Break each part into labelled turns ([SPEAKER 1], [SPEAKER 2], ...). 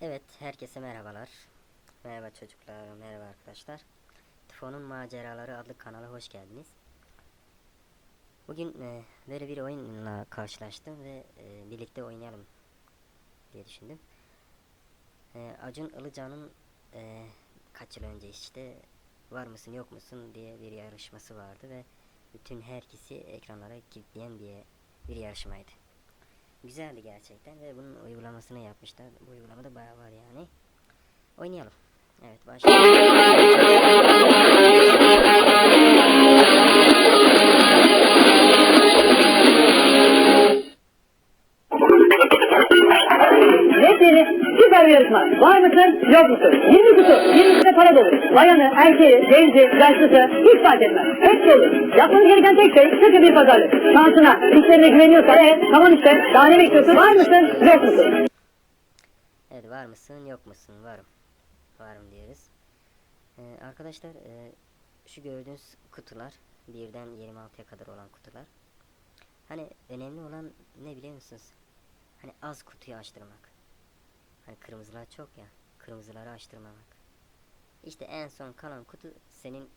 [SPEAKER 1] Evet, herkese merhabalar. Merhaba çocuklar, merhaba arkadaşlar. Tifon'un Maceraları adlı kanala hoş geldiniz. Bugün e, böyle bir oyunla karşılaştım ve e, birlikte oynayalım diye düşündüm. E, Acun Ilıcan'ın e, kaç yıl önce işte var mısın yok musun diye bir yarışması vardı ve bütün herkesi ekranlara kilitleyen bir, bir yarışmaydı. Güzeldi gerçekten ve bunun uygulamasını yapmışlar. Bu uygulamada bayağı var yani. Oynayalım. Evet başlayalım.
[SPEAKER 2] Bir yarışma. Var mısın, yok musun? 20 kutu, 20'sine para dolu. Bayanı, erkeği, genci, yaşlısı hiç fark etmez. Hepsi olur. Yapmanız gereken tek şey sıkı bir pazarlık. Şansına, işlerine güveniyorsan, evet, tamam işte, daha ne bekliyorsun? Var mısın, yok musun?
[SPEAKER 1] Evet var mısın yok musun? Varım. Varım diyoruz. Ee, arkadaşlar e, şu gördüğünüz kutular birden 26'ya kadar olan kutular. Hani önemli olan ne biliyor musunuz? Hani az kutuyu açtırmak. Hani kırmızılar çok ya. Kırmızıları açtırmamak. İşte en son kalan kutu senin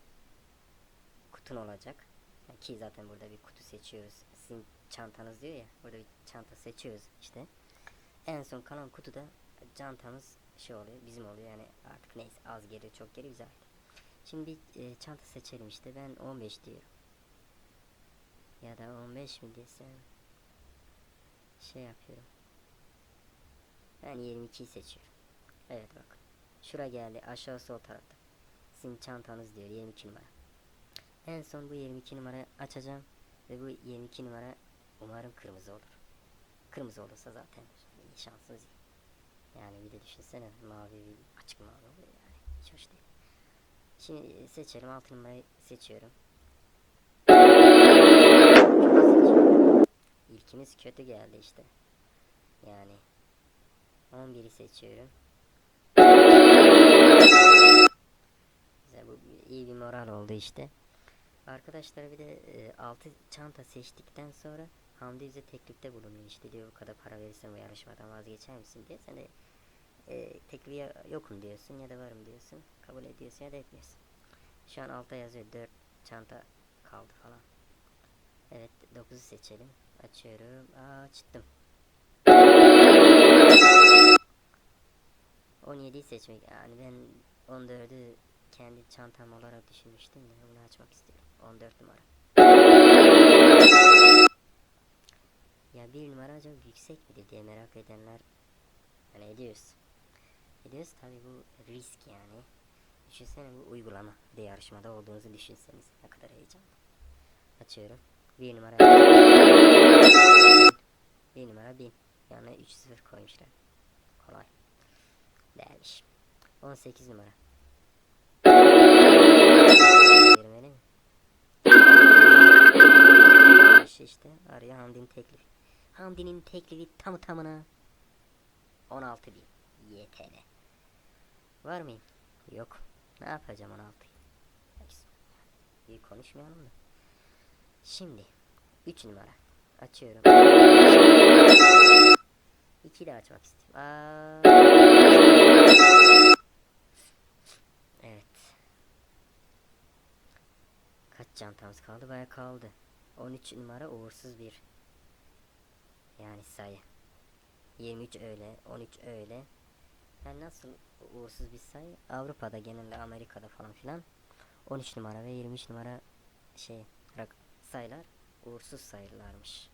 [SPEAKER 1] kutun olacak. Yani ki zaten burada bir kutu seçiyoruz. Sizin çantanız diyor ya. Burada bir çanta seçiyoruz işte. En son kalan kutuda çantamız şey oluyor bizim oluyor yani artık neyse az geliyor çok geliyor güzel. Şimdi bir e, çanta seçelim işte ben 15 diyorum. Ya da 15 mi desem şey yapıyorum. Ben 22'yi seçiyorum. Evet bak. Şura geldi aşağı sol tarafta. Sizin çantanız diyor 22 numara. En son bu 22 numarayı açacağım ve bu 22 numara umarım kırmızı olur. Kırmızı olursa zaten iyi şanssız. Yani bir de düşünsene mavi bir açık mavi oluyor yani hiç hoş değil. Şimdi seçelim 6 numarayı seçiyorum. İlkimiz kötü geldi işte. Yani 11'i seçiyorum. Güzel bu iyi bir moral oldu işte. Arkadaşlar bir de 6 çanta seçtikten sonra Hamdi bize teklifte bulunuyor işte diyor bu kadar para verirsen bu yarışmadan vazgeçer misin diye. Sen de e, teklifi ya yokum diyorsun ya da varım diyorsun. Kabul ediyorsun ya da etmiyorsun. Şu an altta yazıyor 4 çanta kaldı falan. Evet 9'u seçelim. Açıyorum. Açtım. 17'yi seçmek yani ben 14'ü kendi çantam olarak düşünmüştüm de bunu açmak istiyorum. 14 numara. Ya bir numara acaba yüksek midir diye merak edenler yani ediyoruz. Ediyoruz tabi bu risk yani. Düşünsene bu uygulama bir yarışmada olduğunuzu düşünseniz ne kadar heyecanlı. Açıyorum. Bir numara. bir numara bin. Yani 3-0 koymuşlar. Kolay. Değermiş. 18 numara. Vermeli? İşte arıyor Hamdi'nin teklifi. Hamdi'nin teklifi tamı tamına 16 bin YTL. Var mıyım? Yok. Ne yapacağım 16'yı? Neyse. İyi konuşmayalım da. Şimdi 3 numara açıyorum. 2 de açmak istiyorum. Aa. Evet. Kaç çantamız kaldı? Baya kaldı. 13 numara uğursuz bir yani sayı. 23 öyle, 13 öyle. Yani nasıl uğursuz bir sayı? Avrupa'da genelde Amerika'da falan filan 13 numara ve 23 numara şey sayılar uğursuz sayılarmış.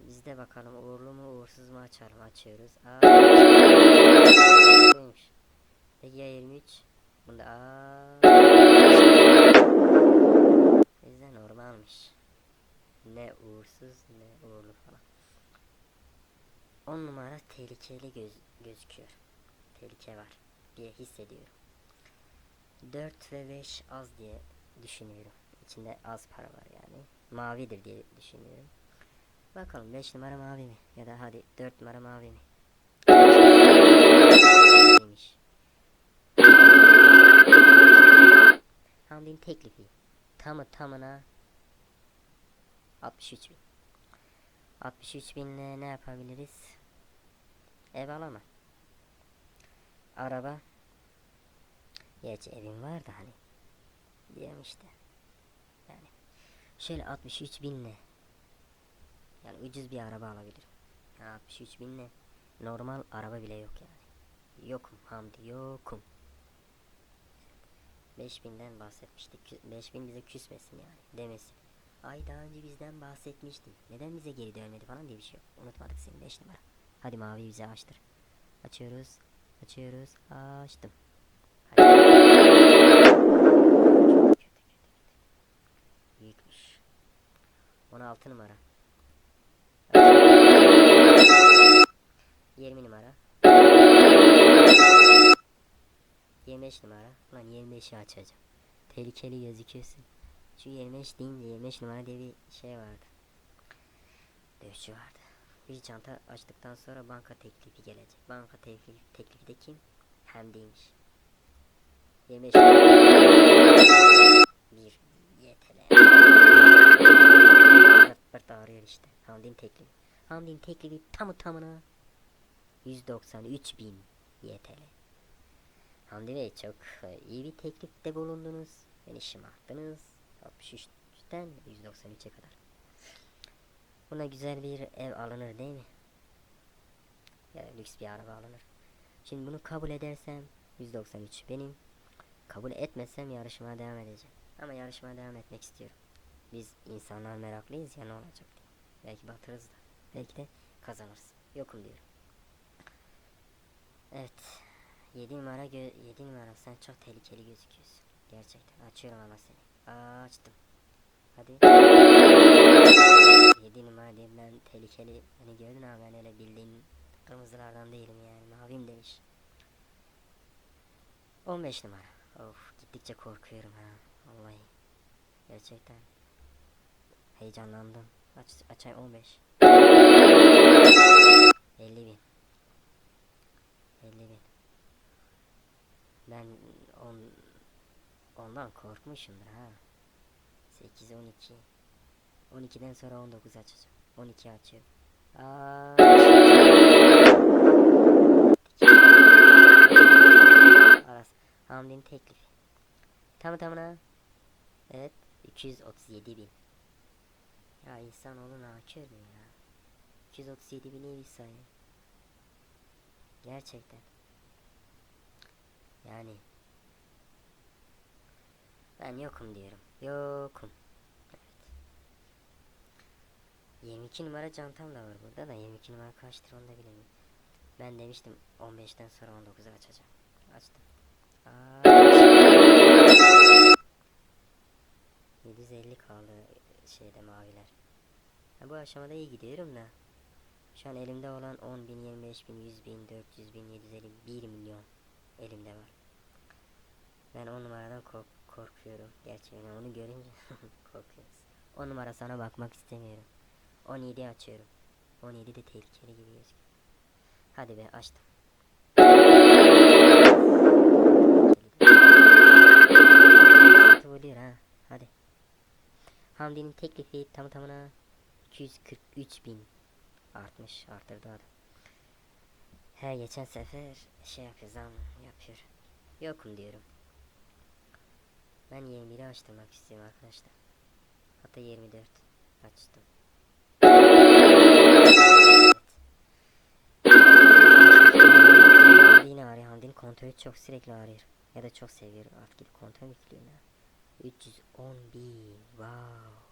[SPEAKER 1] Biz de bakalım uğurlu mu uğursuz mu açalım açıyoruz. Aa, buymuş. Peki ya 23? Bunda aa. Bizde normalmiş. Ne uğursuz ne uğurlu falan. 10 numara tehlikeli göz gözüküyor. Tehlike var diye hissediyorum. 4 ve 5 az diye düşünüyorum. İçinde az para var yani. Mavidir diye düşünüyorum. Bakalım 5 numara mavi mi? Ya da hadi 4 numara mavi mi? Neymiş? Hamdi'nin teklifi. Tamı tamına 63 bin. 63 binle ne yapabiliriz? Ev alama. araba. Gerçi evim var da hani. Diyorum işte. Yani şöyle 63 binle. Yani ucuz bir araba alabilirim. Yani 63 binle normal araba bile yok yani. Yokum Hamdi yokum. 5000'den bahsetmiştik. Kü- 5000 bize küsmesin yani demesin. Ay daha önce bizden bahsetmiştin. Neden bize geri dönmedi falan diye bir şey yok. Unutmadık seni 5 numara. Hadi mavi bize açtır. Açıyoruz. Açıyoruz. Açtım. Hadi. Büyükmüş. 16 numara. 20 numara. 25 numara. Ulan 25'i açacağım. Tehlikeli gözüküyorsun. Şu 25 deyince 25 numara diye bir şey vardı. Dövüşçü vardı. Bir çanta açtıktan sonra banka teklifi gelecek. Banka teklifi, teklifi de kim? Hemdeymiş. 25 Bir YTL. Pırt pırt ağrıyor işte. Hamdi'nin teklifi. Hamdi'nin teklifi tamı tamına 193 bin YTL. Hamdi Bey çok e, iyi bir teklifte bulundunuz. Beni şımarttınız. 63'ten 193'e kadar. Buna güzel bir ev alınır değil mi? Ya lüks bir araba alınır. Şimdi bunu kabul edersem 193 benim. Kabul etmezsem yarışmaya devam edeceğim. Ama yarışmaya devam etmek istiyorum. Biz insanlar meraklıyız ya ne olacak diye. Belki batırız da. Belki de kazanırız. Yokum diyorum. Evet. 7 numara gö 7 numara sen çok tehlikeli gözüküyorsun. Gerçekten açıyorum ama seni. Açtım. Hadi. 7 numara diye ben tehlikeli hani gördün ama ben öyle bildiğin kırmızılardan değilim yani mavim demiş. 15 numara. Of gittikçe korkuyorum ha. Vallahi. Gerçekten. Heyecanlandım. Aç, açayım 15. 50 bin. 50 bin. Ben on, ondan korkmuşumdur ha. 8, 12. 12'den sonra 19 açacağım. 12 açıyorum. Aa, Aras. Hamdi'nin teklifi. Tamı tamına. Evet. 237 bin. Ya insan olun akör mü ya? 237 bin iyi bir sayı. Gerçekten. Yani. Ben yokum diyorum. Yokum. Evet. 22 numara çantam da var burada da 22 numara kaçtır onu da bilemiyorum. Ben demiştim 15'ten sonra 19'u açacağım. Açtım. Aa, 750 kaldı şeyde maviler. Ha, bu aşamada iyi gidiyorum da. Şu an elimde olan 10 bin, 25 bin, 100 bin, 400 bin, 750 1 milyon elimde var. Ben 10 numaradan kork korkuyorum. Gerçekten onu görünce korkuyoruz. 10 numara sana bakmak istemiyorum. 17 açıyorum. 17 de tehlikeli gibi gözüküyor. Hadi be açtım. Oluyor ha. Hadi. Hamdi'nin teklifi tam tamına 243 bin artmış arttırdı adam. He geçen sefer şey yapıyor zam yapıyor. Yokum diyorum. Ben 21'i açtırmak istiyorum arkadaşlar. Hatta 24 açtım. Yine ağrıyor. Hamdi'nin kontrolü çok sürekli ağrıyor. Ya da çok seviyorum. Artık gidip kontrol yüklüyorum ya. 310 bin. Wow.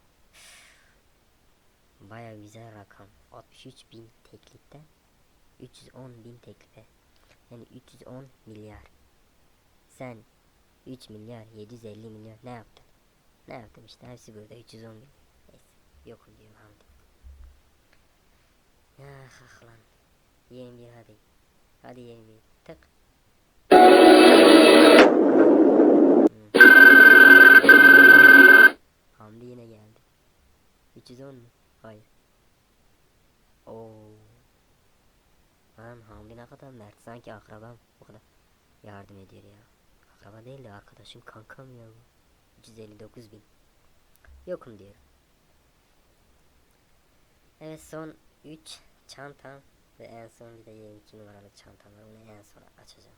[SPEAKER 1] Baya güzel rakam. 63 bin tekliften 310 bin teklife. Yani 310 milyar. Sen 3 milyar 750 milyon ne yaptın? Ne yaptım işte hepsi burada 310 bin. Neyse yokum diyorum Hamdi. Ah ah lan. 21 hadi. Hadi 21. Tık. Hmm. Hamdi yine geldi. 310 mu? Hayır. Oo. Lan Hamdi ne kadar mert. Sanki akrabam o kadar yardım ediyor ya. Akraba değil de arkadaşım kankam ya bu. 359 bin. Yokum diyor. Evet son 3 çantam ve en son bir de 22 numaralı çantam var. Onu en son açacağım.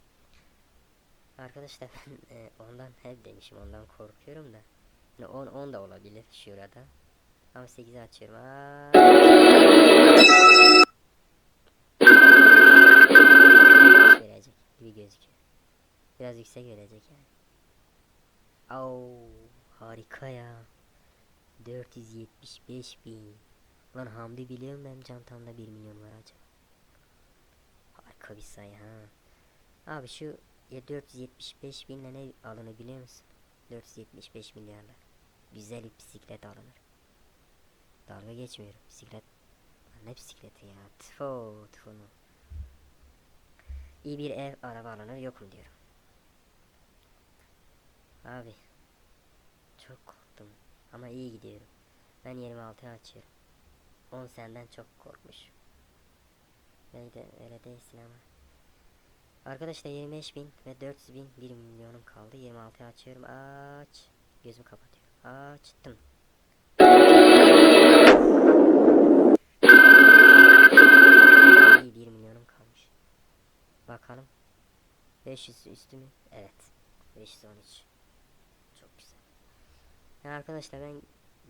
[SPEAKER 1] Arkadaşlar ben e, ondan hep demişim ondan korkuyorum da. Yani 10 10 da olabilir şurada. Ama 8'i açıyorum. Aa. gibi gözüküyor. Biraz yüksek verecek yani. Au harika ya. 475 bin. Lan Hamdi biliyorum benim çantamda 1 milyon var acaba. Harika bir sayı ha. Abi şu ya 475 binle ne alınır biliyor musun? 475 milyarla. Güzel bir bisiklet alınır. Dalga geçmiyorum. Bisiklet. Lan Ne bisikleti ya? Tıfo tıfo. İyi bir ev araba alınır yokum diyorum. Abi. Çok korktum. Ama iyi gidiyorum. Ben 26'ya açıyorum. 10 senden çok korkmuş. Beni de öyle değilsin ama. Arkadaşlar 25 bin ve 400 bin 1 milyonum kaldı. 26'ya açıyorum. Aç. Gözümü kapatıyorum. Açtım. 500 üstü mü? Evet. 513. Çok güzel. Ya arkadaşlar ben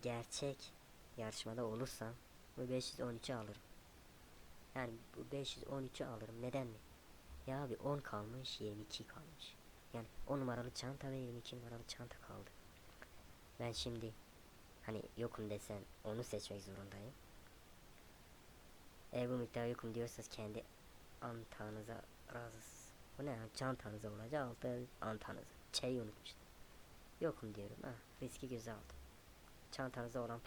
[SPEAKER 1] gerçek yarışmada olursam bu 513'ü alırım. Yani bu 513'ü alırım. Neden mi? Ya abi 10 kalmış 22 kalmış. Yani 10 numaralı çanta ve 22 numaralı çanta kaldı. Ben şimdi hani yokum desen onu seçmek zorundayım. Eğer bu miktar yokum diyorsanız kendi antanıza razısınız. Bu ne ya? Çantanıza olacak altı antanıza. Çayı unutmuştum. Yokum diyorum ha. Riski göze aldım. Çantanıza olan